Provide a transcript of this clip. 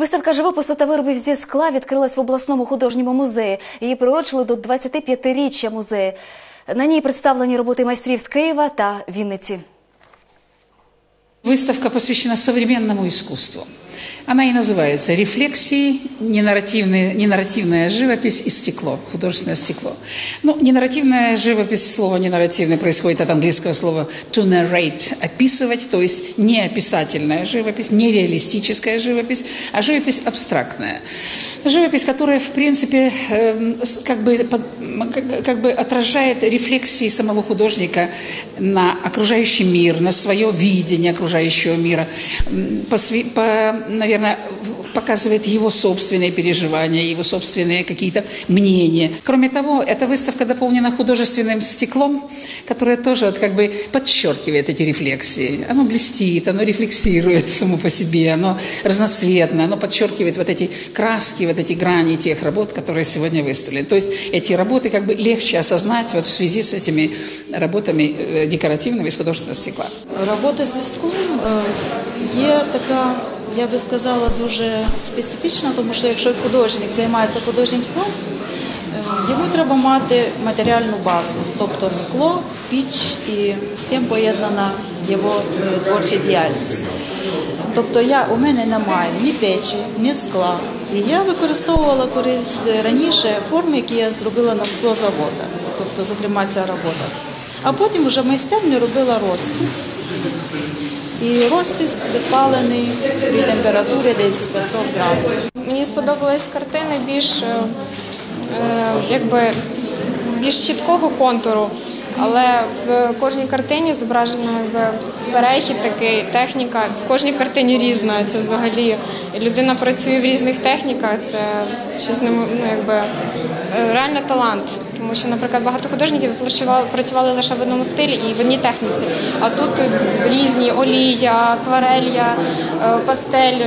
Виставка живопису та виробів зі скла відкрилась в обласному художньому музеї. Її приурочили до 25-річчя музею. На ній представлені роботи майстрів з Києва та Вінниці. Виставка посвящена современному искусству. Она и называется «Рефлексии. Ненарративная, живопись и стекло, художественное стекло». Ну, ненарративная живопись, слово «ненарративный» происходит от английского слова «to narrate» – «описывать», то есть не описательная живопись, не реалистическая живопись, а живопись абстрактная. Живопись, которая, в принципе, эм, как бы, как- бы отражает рефлексии самого художника на окружающий мир, на свое видение окружающего мира, посве- по, наверное, показывает его собственные переживания, его собственные какие-то мнения. Кроме того, эта выставка дополнена художественным стеклом, которое тоже вот как бы подчеркивает эти рефлексии. Оно блестит, оно рефлексирует само по себе, оно разноцветно, оно подчеркивает вот эти краски, вот эти грани тех работ, которые сегодня выставлены. То есть эти работы как бы легче осознать вот в связи с этими работами э, декоративными из художественного стекла. Робота зі склом е, є така, я би сказала, дуже специфічна, тому що якщо художник займається художнім склом, е, йому треба мати матеріальну базу, тобто скло, піч і з тим поєднана його е, творча діяльність. Тобто я, у мене немає ні печі, ні скла. І я використовувала колись раніше форми, які я зробила на склозаводах, тобто, зокрема, ця робота. А потім вже в майстерні робила розпис. І розпис відпалений при температурі десь 500 градусів. Мені сподобались картини більш, е, е, якби, більш чіткого контуру, але в кожній картині зображено перехід такий, техніка. В кожній картині різна. Це взагалі людина працює в різних техніках. Це щось ну, якби, е, реально талант. Тому що, наприклад, багато художників працювали, працювали лише в одному стилі і в одній техніці. А тут різні олія, акварелья, е, пастель.